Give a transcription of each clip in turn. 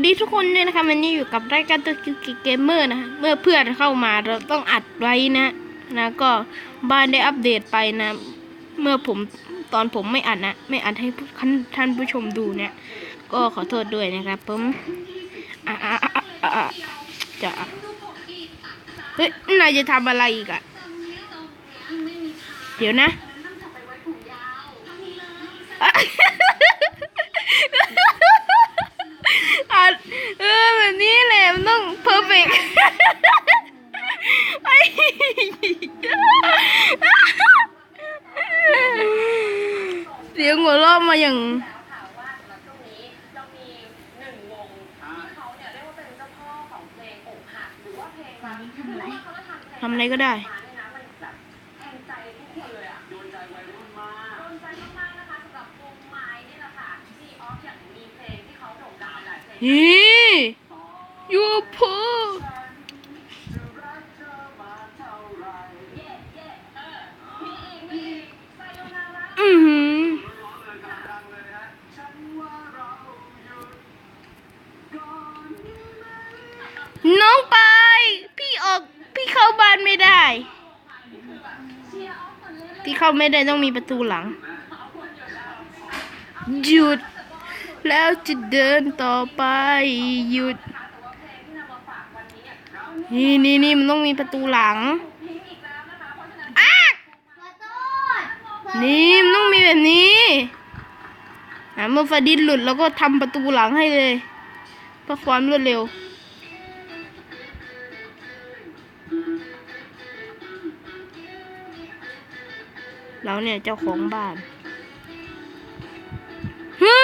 วัสดีทุกคนด้วยนะคะวันนี้อยู่กับรายการตัวคิวเกมเมอร์นะเมื่อเพื่อนเข้ามาเราต้องอัดไว้นะนะก็บ้านได้อัปเดตไปนะ เมื่อผมตอนผมไม่อัดนะ ไม่อัดให้ท่านท่านผู้ชมดูเนี่ยก็ขอโทษด้วยนะครับผมอะอะอะอะอะอะจะเฮ้ยนายจะทำอะไรอีกอะเดี๋ยวนะ อะ เออแบบนี้แหละมันต้องเพอร์เฟกเสียงหัวเราะมาอย่างค่ะว่าสำหรับช่วงนี้จะมีหนึ่งวงที่เขาเนี่ยเรี นี่ยูพูออมีอีกมีอีกไซโยนาระอือหือน้องไป พี่ออก พี่เข้าบ้านไม่ได้ พี่เข้าไม่ได้ต้องมีประตูหลัง หยุด แล้วจะเดินต่อไปหยุด นี่นี่นี่มันต้องมีประตูหลังอ้านี่มันต้องมีแบบนี้อะเมื่อฟาดินหลุดแล้วก็ทำประตูหลังให้เลยเพื่อความรวดเร็วเราเนี่ยเจ้าของบ้านฮึ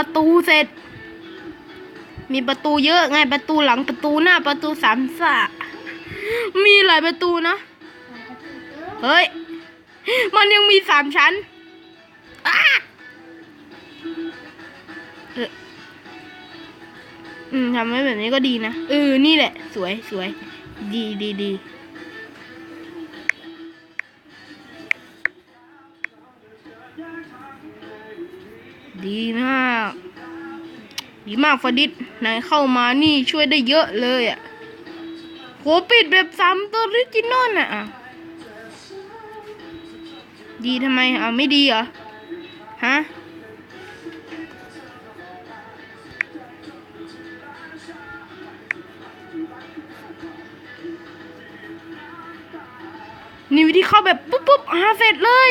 ประตูเสร็จ มีประตูเยอะไงประตูหลังประตูหน้าประตูสามฝามีหลายประตูนะ เฮ้ย มันยังมีสามชั้นอ้าเอออืมทำไว้แบบนี้ก็ดีนะเออนี่แหละ สวยสวย ดีดีดี ดีมากดีมากฟาดิษนายเข้ามานี่ช่วยได้เยอะเลยอะโหปิดแบบซ้ำตัวริจินอลอะอะ ดีทำไมอะไม่ดีเหรอ ฮะนี่วิธีเข้าแบบปุ๊บปุ๊บอาเสร็จเลย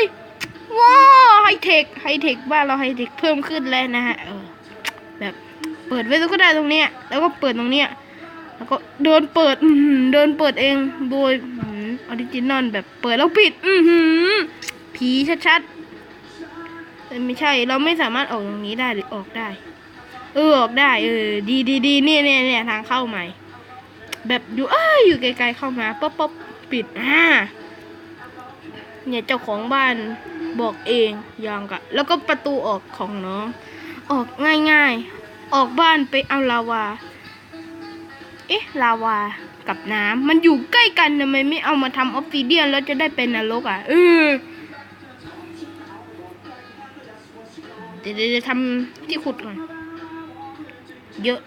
ว้าวไฮเทคไฮเทคบ้านเราไฮเทคเพิ่มขึ้นแล้วนะฮะเออแบบเปิดไว้ก็ได้ตรงเนี้ยแล้วก็เปิดตรงเนี้ยแล้วก็เดินเปิดเดินเปิดเองโดยออริจินอลแบบเปิดแล้วปิด อือหือผีชัดๆแต่ไม่ใช่เราไม่สามารถออกตรงนี้ได้หรือออกได้ เออออกได้ เออ ดีดีดีเนี่ยเนี่ยเนี่ยทางเข้าใหม่ แบบอยู่เอ้ยอยู่ไกลๆเข้ามาป๊บป๊บปิดอ่าเนี่ยเจ้าของบ้าน บอกเองยังกะแล้วก็ประตูออกของน้อง ออกง่ายๆ ออกบ้านไปเอาลาวา เอ๊ะลาวากับน้ำมันอยู่ใกล้กันทำไมไม่เอามาทำออฟฟิเดียนแล้วจะได้เป็นนรกอะเออเดี๋ยวเดี๋ยวเดี๋ยวทำที่ขุดก่อนเยอะ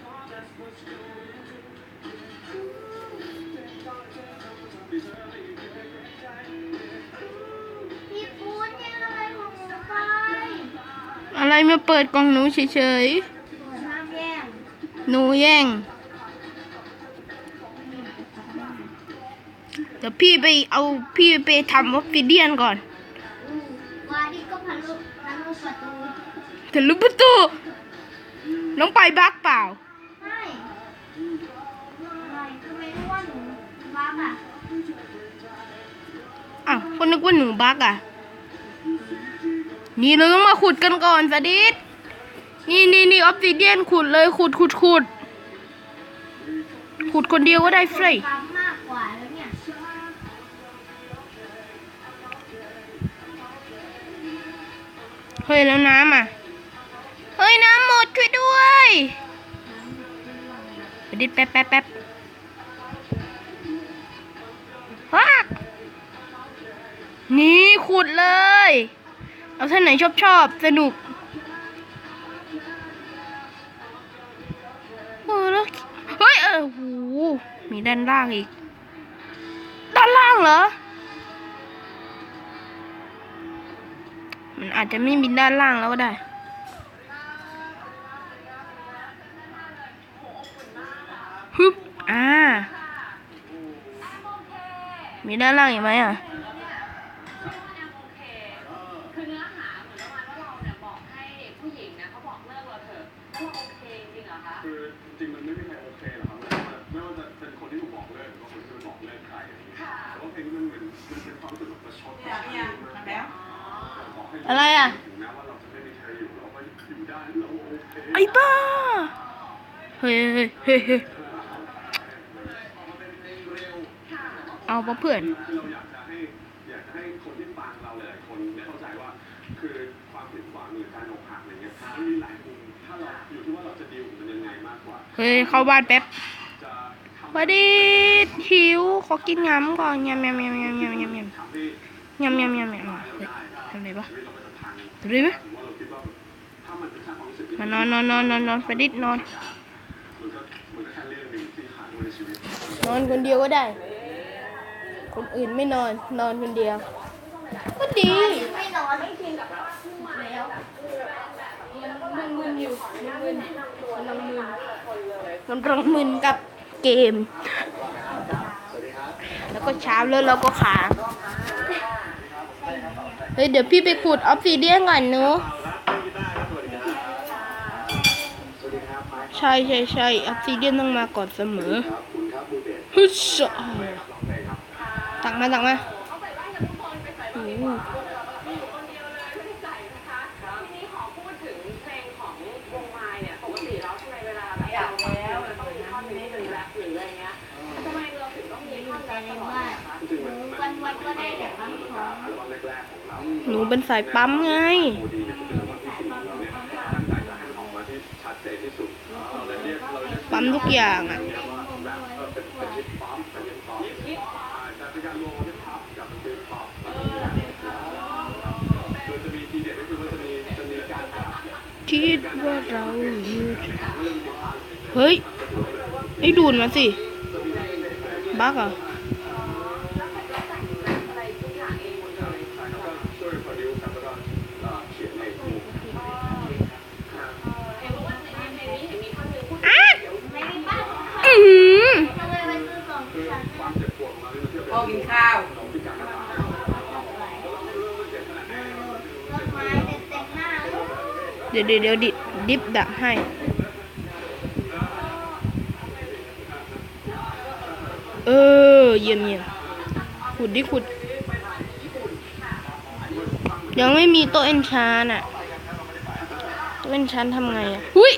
อะไรมาเปิดกล่องหนูเฉยหนูห้ามแย่งๆหนูแย่ง เดี๋ยวพี่ไปเอาพี่ไปทำออฟฟิเดียนก่อนอืมวาดีก็พันลุพันลุประตูทะลุประตูน้องไปบักเปล่าใช่อะไรทำไมรู้ว่าหนูบ้าอะอ้าวคนนึกว่าหนูบักอะ นี่เราต้องมาขุดกันก่อนฟาดิสนี่นี่นี่ออฟฟิเดียนขุดเลยขุดขุดขุด ขุดคนเดียวก็ได้เฟรยปั๊มมากกว่าแล้วเนี่ยเฮ้ยแล้วน้ำอะ เฮ้ยน้ำหมดช่วยด้วยฟาดิสแป๊บแป๊บแป๊บว้านี่ขุดเลย เอาท่นไหนชอบชอบสนุกเออแล้เฮ้ยเออโหมีด้านล่างอีก ด้านล่างเหรอ มันอาจจะไม่มีด้านล่างแล้วก็ได้ฮึบอ่ามีด้านล่างอีกไหมอะ อะไรอะ ไอ้บ้า เฮ้ยเฮ้ยเฮ้ยเอาปะเพื่อนเราอยากจะให้อยากจะให้คนที่ฟังเราหลายๆคนได้เข้าใจว่าคือความผิดหวังหรือการอกหักอะไรเงี้ยมันมีหลายมุมถ้าเราอยู่ที่ว่าเราจะดีลกับมันยังไงมากกว่าเฮ้ยเข้าบ้านแป๊บจะทำสวัสดีหิว ขอกินง้ำก่อนยำยำยำยำยำยำ ย้ำยำยำยำทำไรปะตเราไปทางทำไรปะว่าเราคิดว่าถ้ามันเป็นแค่ความมานอนนอนนอนนอนนอนไปดินอนมันอน นอนคนเดียวก็ได้ คนอื่นไม่นอน นอนคนเดียว ก็ดี ไม่นอนไม่กินกับแล้วมึนมึนอยู่มึนกำลังมึนกำลังมึนกับเกม แล้วก็เช้าแล้วเราก็ขา เฮ้ยเดี๋ยวพี่ไปขุดออฟซิเดียนก่อนเนาะใช่ใช่ใช่ออฟซิเดียนต้องมาก่อนเสมอฮึชะตักมาตักมา ยเรียกเราเรียกปั๊มทุกอย่างอะเนี่ยว่าแบบเป็นเป็นฮิปป๊มฮิปฮอปกับฮิปป๊อปโดยจะมีทีเด็ดก็คือว่าจะมีจะคิดว่าเราอยู่เฮ้ยไอ้ดูดมาสิ บักอะ พอกินข้าวเราพิการทางรถไม้เต็มเต็มหน้าเลยเดี๋ยวเดี๋ยวเดี๋ยวดิดิบดักให้เออเยี่ยมเยี่ยมขุดดิขุด ยังไม่มีโต๊ะเอนชานอะโต๊ะเอนชานทำไงอะหุย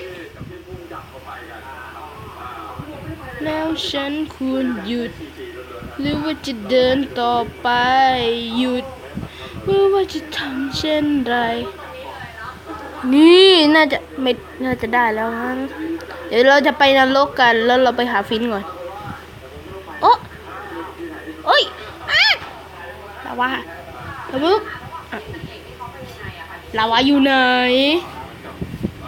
แล้วฉันควรหยุด หรือว่าจะเดินต่อไปหยุดหรือว่าจะทำเช่นไร นี่น่าจะไม่น่าจะได้แล้วมั้งเดี๋ยวเราจะไปนรกกันแล้วเราไปหาฟินก่อนโอ้โอ้ยอ้าลาวาลาวาลาวาอยู่ไหน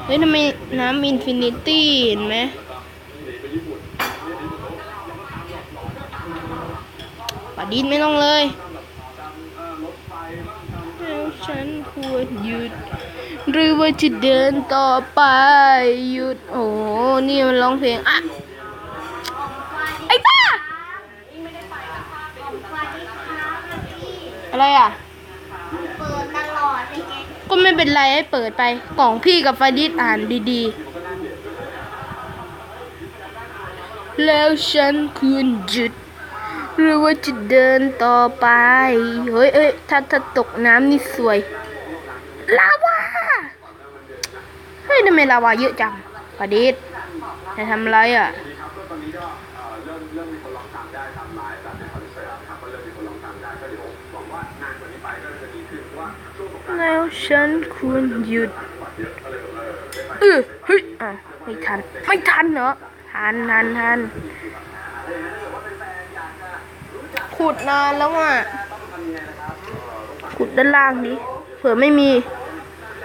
เฮ้ยทำไมน้ำอินฟินิตี้เห็นไหมป่า ดินไม่ต้องเลยแล้วฉันควรหยุด หรือว่าจะเดินต่อไปหยุด โอ้โหนี่มันร้องเพลงอะไอ้บ้าอะไรอะ เปิดตลอดเลยไงก็ไม่เป็นไรให้เปิดไปกล่องพี่กับฟาดิสอ่านดีๆ แล้วฉันควรหยุด หรือว่าจะเดินต่อไป เฮ้ยเอ้ยถ้าถ้าตกน้ำนี่สวย ลาวา เฮ้ยทำไมลาวาเยอะจังฟาดิสจะทำอะไรอะดีครับก็ตอนนี้ก็เอ่อเริ่มเริ่มมีคนลองตามได้ตามไลน์ตามในคอนเสิร์ตนะครับก็เริ่มมีคนลองตามได้ก็เดี๋ยวหวังว่านานกว่านี้ไปก็จะดีขึ้นเพราะว่าช่วงของการแล้วฉันควรหยุดเยอะก็เลยเออได้ไปเออเฮ้ยอะไม่ทัน ไม่ทันเหรอทันทันทัน ขุดนานแล้วอะขุดด้านล่างดิเผื่อไม่มี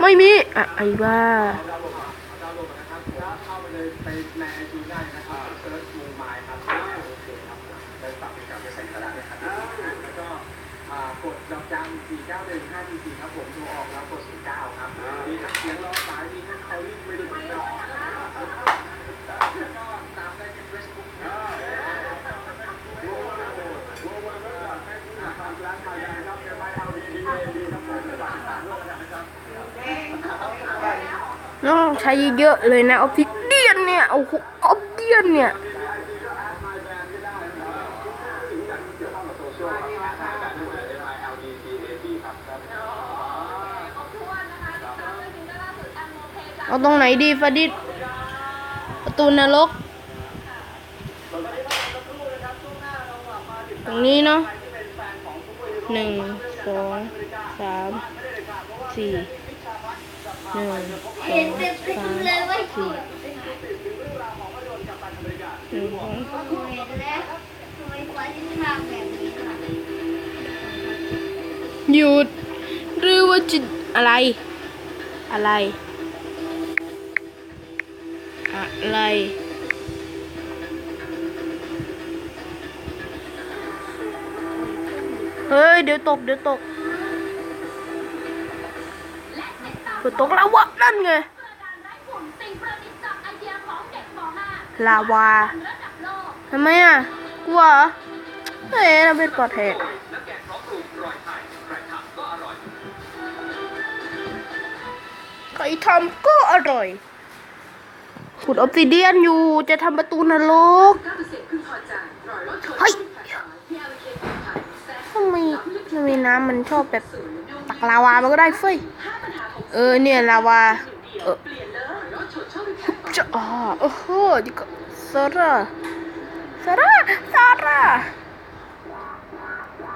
ไม่มีอะไอ้บ้าเข้าจะครับเซิร์ชวงไมล์ครับโอเคครับไปปรับเป็นกับไปใส่กระดาษเลยครับแล้วก็อ่ากดดอกจันสี่เก้าหนึ่งห้าสี่สี่ครับผมโทรออกแล้วกดศูนย์เก้าครับมีทั้งเสียงรอสายมีทั้งคอลลิ่งไม่ได้ไม่ออกแล้วก็ตามได้ที่เฟซบุ๊กครับ ต้อง ใช้เยอะเลยนะออฟฟิเดียนเนี่ยโอ้โหออฟเดียนเนี่ยเอาตรงไหนดีฟาดิดประตูนรก ตรงนี้เนาะหนึ่งสองสามสี่ หนึ่งสอเห็นงสามเลยว่าสี่หนึ่งสองหเห็นแล้วทำไมควายถึงทำแบบนี้ล่ะหยุดหรือว่าจะอะไร อะไร อะไรเฮ้ย เดี๋ยวตก เดี๋ยวตก เดี๋ยวตกแล้ววะนั่นไงลาวาทำไมอะกลัวเอเฮ้ยเราเป็นปอดแหกใครทำก็อร่อยขุดออฟซิเดียนอยู่จะทำประตูนรกเฮ้ยทำไมทำไมน้ำมันชอบแบบตักลาวามันก็ได้เฟ้ย เออเนี่ยลาวาเออจะอ๋อโอ้โหดิก็ซาร่าซาร่าซาร่า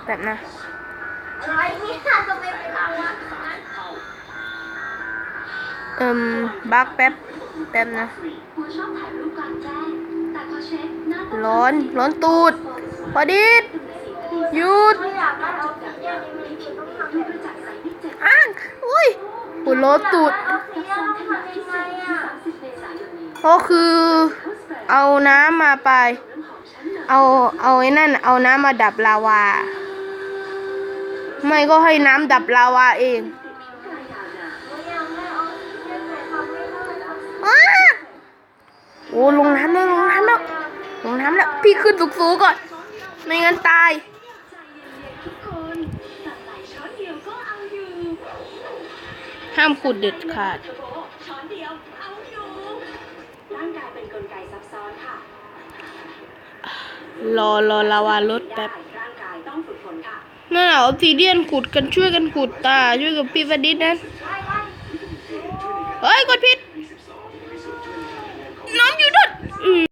แบบนะอะไรเนี่ยทำไมเป็นเราอะเอิมบักแป๊บแป๊บนะ ร้อน ร้อนตูดพอดีดหยุดไม่อยากได้เอาสีแดงในมือถือต้องทำให้ประจักษ์ใสไม่เจ็บอ้างอุ้ย หัวร้อนตูดเอาสีแดงต้องทำยังไงอะก็คือเอาน้ำมาไป เอาเอาไอ้นั่น เอาน้ำมาดับลาวา ไม่ก็ให้น้ำดับลาวาเองไม่อยากได้เอาสีแดงแต่ทำไม่ได้เอาสีอ้าโอ้ลงน้ำแล้วลงน้ำแล้วลงน้ำแล้วพี่ขึ้นสูงๆก่อน ไม่งั้นตาย ห้ามขุดเด็ดขาดร่างกายเป็นกลไกซับซ้อนค่ะรอรอลาวารถแป๊บร่างอนค่น่าออฟซิเดียนขุดกันช่วยกันขุดตาช่วยกับพี่ฟดิษนั่นเฮ้ยกดผิด